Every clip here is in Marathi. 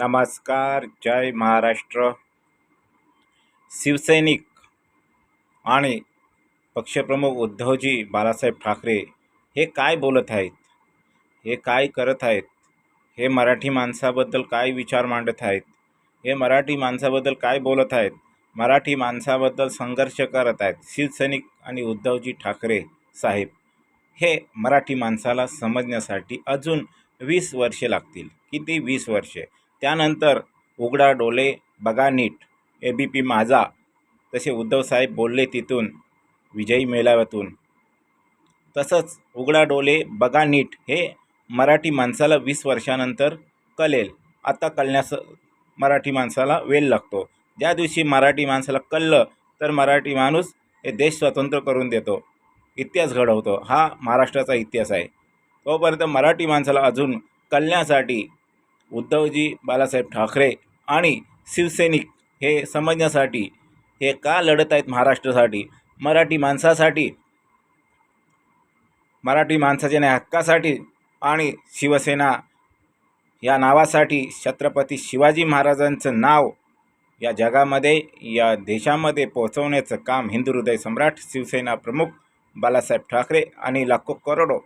नमस्कार जय महाराष्ट्र. शिवसैनिक आणि पक्षप्रमुख उद्धवजी बाळासाहेब ठाकरे हे काय बोलत आहेत? हे काय करत आहेत? हे मराठी माणसाबद्दल काय विचार मांडत आहेत? हे मराठी माणसाबद्दल काय बोलत आहेत? मराठी माणसाबद्दल संघर्ष करत आहेत शिवसैनिक आणि उद्धवजी ठाकरे साहेब. हे मराठी माणसाला समजण्यासाठी अजून वीस वर्षे लागतील. किती वीस वर्षे? त्यानंतर उघडा डोले बघा नीट ए बी पी माझा तसे उद्धवसाहेब बोलले तिथून विजयी मेळाव्यातून. तसंच उघडा डोले बघा नीट हे मराठी माणसाला वीस वर्षानंतर कळेल. आता कळण्यास मराठी माणसाला वेळ लागतो. ज्या दिवशी मराठी माणसाला कळलं तर मराठी माणूस हे देश स्वतंत्र करून देतो. इतिहास घडवतो. हा महाराष्ट्राचा इतिहास आहे. तोपर्यंत मराठी माणसाला अजून कळण्यासाठी उद्धवजी बाळासाहेब ठाकरे आणि शिवसैनिक हे समजण्यासाठी हे का लढत आहेत महाराष्ट्रासाठी? मराठी माणसासाठी? मराठी माणसाच्या न्याय हक्कासाठी आणि शिवसेना या नावासाठी छत्रपती शिवाजी महाराजांचं नाव या जगामध्ये या देशामध्ये पोहोचवण्याचं काम हिंदू हृदय सम्राट शिवसेना प्रमुख बाळासाहेब ठाकरे आणि लाखो करोडो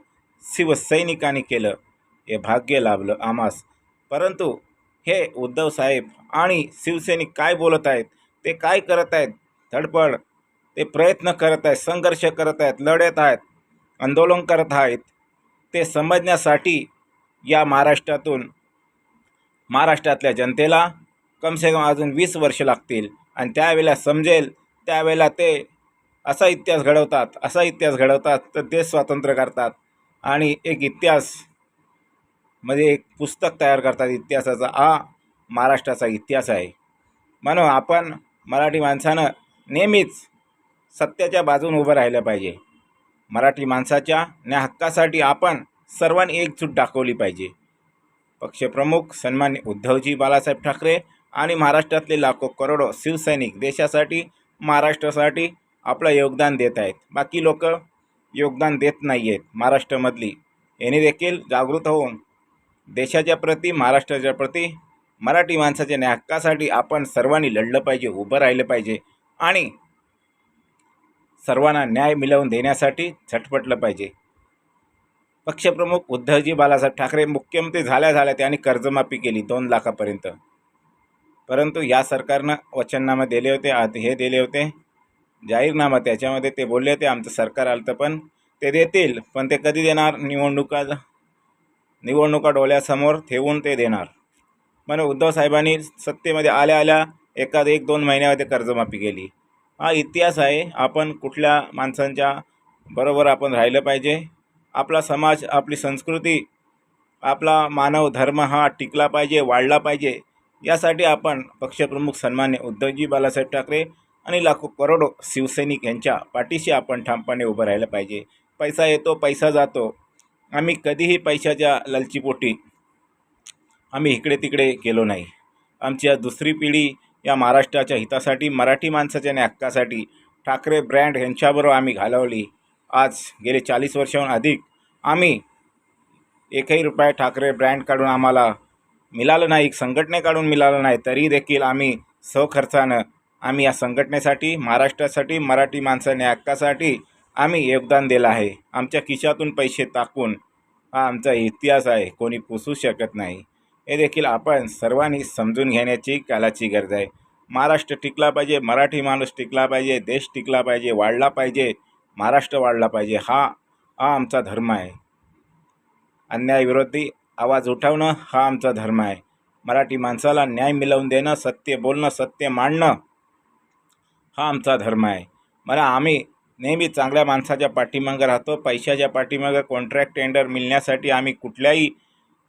शिवसैनिकांनी केलं. हे भाग्य लाभलं आम्हास. परंतु हे उद्धव साहेब आणि शिवसैनिक काय बोलत आहेत ते काय करत आहेत धडपड ते प्रयत्न करत आहेत संघर्ष करत आहेत लढत आहेत आंदोलन करत आहेत ते समजण्यासाठी या महाराष्ट्रातून महाराष्ट्रातल्या जनतेला कमसे कम अजून वीस वर्ष लागतील आणि त्यावेळेला समजेल त्यावेळेला ते असा इतिहास घडवतात असा इतिहास घडवतात तर देश स्वातंत्र्य करतात. आणि एक इतिहास मध्ये एक पुस्तक तयार करतात इतिहासाचा हा महाराष्ट्राचा इतिहास आहे. म्हणून आपण मराठी माणसानं नेहमीच सत्याच्या बाजून उभं राहिलं पाहिजे. मराठी माणसाच्या न्या हक्कासाठी आपण सर्वांनी एकजूट दाखवली पाहिजे. पक्षप्रमुख सन्मान्य उद्धवजी बाळासाहेब ठाकरे आणि महाराष्ट्रातले लाखो करोडो शिवसैनिक देशासाठी महाराष्ट्रासाठी आपलं योगदान देत आहेत. बाकी लोक योगदान देत नाही आहेत महाराष्ट्रामधली यांनी देखील जागृत होऊन देशाच्या प्रती महाराष्ट्राच्या प्रती मराठी माणसाच्या न्या हक्कासाठी आपण सर्वांनी लढलं पाहिजे उभं राहिलं पाहिजे आणि सर्वांना न्याय मिळवून देण्यासाठी झटपटलं पाहिजे. पक्षप्रमुख उद्धवजी बालासाहेब ठाकरे मुख्यमंत्री झाल्या झाल्या त्यांनी कर्जमाफी केली दोन लाखापर्यंत. परंतु या सरकारनं वचननामा दिले होते हे दिले होते जाहीरनामा त्याच्यामध्ये ते बोलले होते आमचं सरकार आलं तर पण ते देतील पण ते कधी देणार? निवडणुका निवडणुका डोळ्यासमोर ठेवून ते देणार. म्हणून उद्धव साहेबांनी सत्तेमध्ये आल्या आल्या एखाद एक दोन महिन्यामध्ये कर्जमाफी केली. हा इतिहास आहे. आपण कुठल्या माणसांच्या बरोबर आपण राहिलं पाहिजे. आपला समाज आपली संस्कृती आपला मानव धर्म हा टिकला पाहिजे वाढला पाहिजे यासाठी आपण पक्षप्रमुख सन्मान्य उद्धवजी बालासाहेब ठाकरे आणि लाखो करोडो शिवसैनिक यांच्या पाठीशी आपण ठामपणे उभं राहिलं पाहिजे. पैसा येतो पैसा जातो. आम्ही कधीही पैशाच्या लालचीपोटी आम्ही इकडे तिकडे गेलो नाही. आमची दुसरी पिढी या महाराष्ट्राच्या हितासाठी मराठी माणसाच्या आणि हक्कासाठी ठाकरे ब्रँड यांच्याबरोबर आम्ही घालवली. आज गेले चाळीस वर्षाहून अधिक आम्ही एकही रुपया ठाकरे ब्रँड काढून आम्हाला मिळालं नाही संघटनेकडून मिळालं नाही तरी देखील आम्ही सहखर्चानं आम्ही या संघटनेसाठी महाराष्ट्रासाठी मराठी माणसाने हक्कासाठी आम्ही योगदान दिलं आहे. आमच्या खिशातून पैसे टाकून हा आमचा इतिहास आहे. कोणी पुसू शकत नाही. हे देखील आपण सर्वांनी समजून घेण्याची कालाची गरज आहे. महाराष्ट्र टिकला पाहिजे मराठी माणूस टिकला पाहिजे देश टिकला पाहिजे वाढला पाहिजे महाराष्ट्र वाढला पाहिजे हा हा आमचा धर्म आहे. अन्यायविरोधी आवाज उठवणं हा आमचा धर्म आहे. मराठी माणसाला न्याय मिळवून देणं सत्य बोलणं सत्य मांडणं हा आमचा धर्म आहे. मला आम्ही नेहमी चांगल्या माणसाच्या पाठीमागं राहतो. पैशाच्या पाठीमागं कॉन्ट्रॅक्ट टेंडर मिळण्यासाठी आम्ही कुठल्याही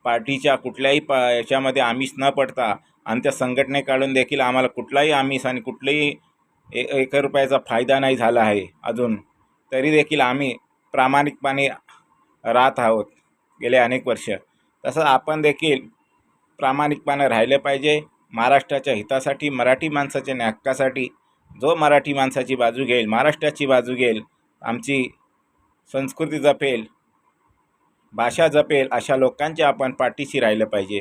पार्टीच्या कुठल्याही पा याच्यामध्ये आमिष न पडता आमच्या संघटनेकडून देखील आम्हाला कुठलाही आमिष आणि कुठलंही ए एक रुपयाचा फायदा नाही झाला आहे अजून. तरी देखील आम्ही प्रामाणिकपणे राहत आहोत गेले अनेक वर्ष. तसं आपण देखील प्रामाणिकपणे राहिलं पाहिजे. महाराष्ट्राच्या हितासाठी मराठी माणसाच्या न्याय जो मराठी माणसाची बाजू घेईल महाराष्ट्राची बाजू घेईल आमची संस्कृती जपेल भाषा जपेल अशा लोकांच्या आपण पाठीशी राहिलं पाहिजे.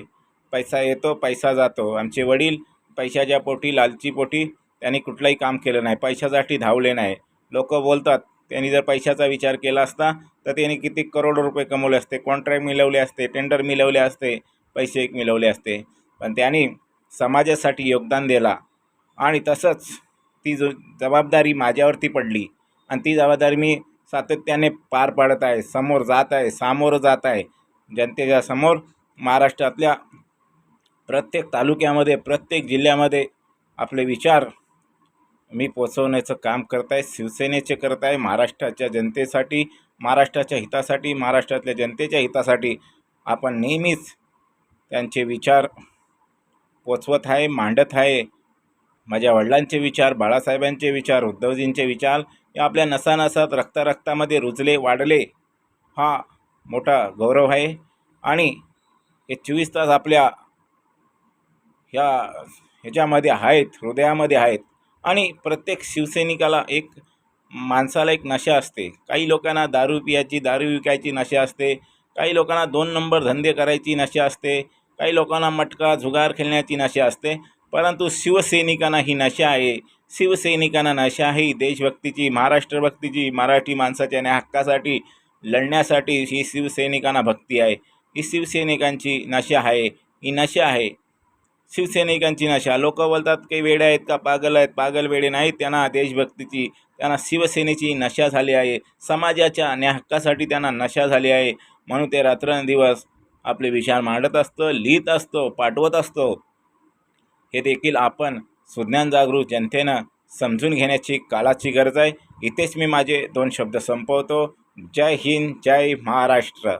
पैसा येतो पैसा जातो. आमचे वडील पैशाच्या पोटी लालची पोटी त्यांनी कुठलंही काम केलं नाही. पैशासाठी धावले नाही. लोक बोलतात त्यांनी जर पैशाचा विचार केला असता तर त्यांनी किती करोडो रुपये कमवले असते. कॉन्ट्रॅक्ट मिळवले असते टेंडर मिळवले असते पैसे मिळवले असते. पण त्यांनी समाजासाठी योगदान दिला. आणि तसंच ती जो जबाबदारी माझ्यावरती पडली आणि ती जबाबदारी मी सातत्याने पार पाडत आहे समोर जात आहे सामोरं जात आहे. जनतेच्या समोर महाराष्ट्रातल्या प्रत्येक तालुक्यामध्ये प्रत्येक जिल्ह्यामध्ये आपले विचार मी पोचवण्याचं काम करत आहे शिवसेनेचे करत आहे महाराष्ट्राच्या जनतेसाठी महाराष्ट्राच्या हितासाठी महाराष्ट्रातल्या जनतेच्या हितासाठी आपण नेहमीच त्यांचे विचार पोचवत आहे मांडत आहे. माझ्या वडिलांचे विचार बाळासाहेबांचे विचार उद्धवजींचे विचार हे आपल्या नसानसात रक्तारक्तामध्ये रुजले वाढले. हा मोठा गौरव आहे. आणि हे चोवीस तास आपल्या ह्या ह्याच्यामध्ये आहेत हृदयामध्ये आहेत. आणि प्रत्येक शिवसैनिकाला एक माणसाला एक नशा असते. काही लोकांना दारू पियाची दारू विकायची नशा असते. काही लोकांना दोन नंबर धंदे करायची नशा असते. काही लोकांना मटका जुगार खेळण्याची नशा असते. परंतु शिवसैनिकांना ही नशा आहे. शिवसैनिकांना नशा आहे. ही देशभक्तीची महाराष्ट्रभक्तीची मराठी माणसाच्या न्याय हक्कासाठी लढण्यासाठी ही शिवसैनिकांना भक्ती आहे. ही शिवसैनिकांची नशा आहे. ही नशा आहे. शिवसैनिकांची नशा. लोक बोलतात काही वेडे आहेत का पागल आहेत? पागल वेडे नाहीत. त्यांना देशभक्तीची त्यांना शिवसेनेची नशा झाली आहे. समाजाच्या न्याय हक्कासाठी त्यांना नशा झाली आहे. म्हणून ते रात्रंदिवस आपले विचार मांडत असतं लिहित असतो पाठवत असतो. हे देखील आपण सुज्ञान जागरूक जनतेनं समजून घेण्याची काळाची गरज आहे. इथेच मी माझे दोन शब्द संपवतो. जय हिंद जय महाराष्ट्र.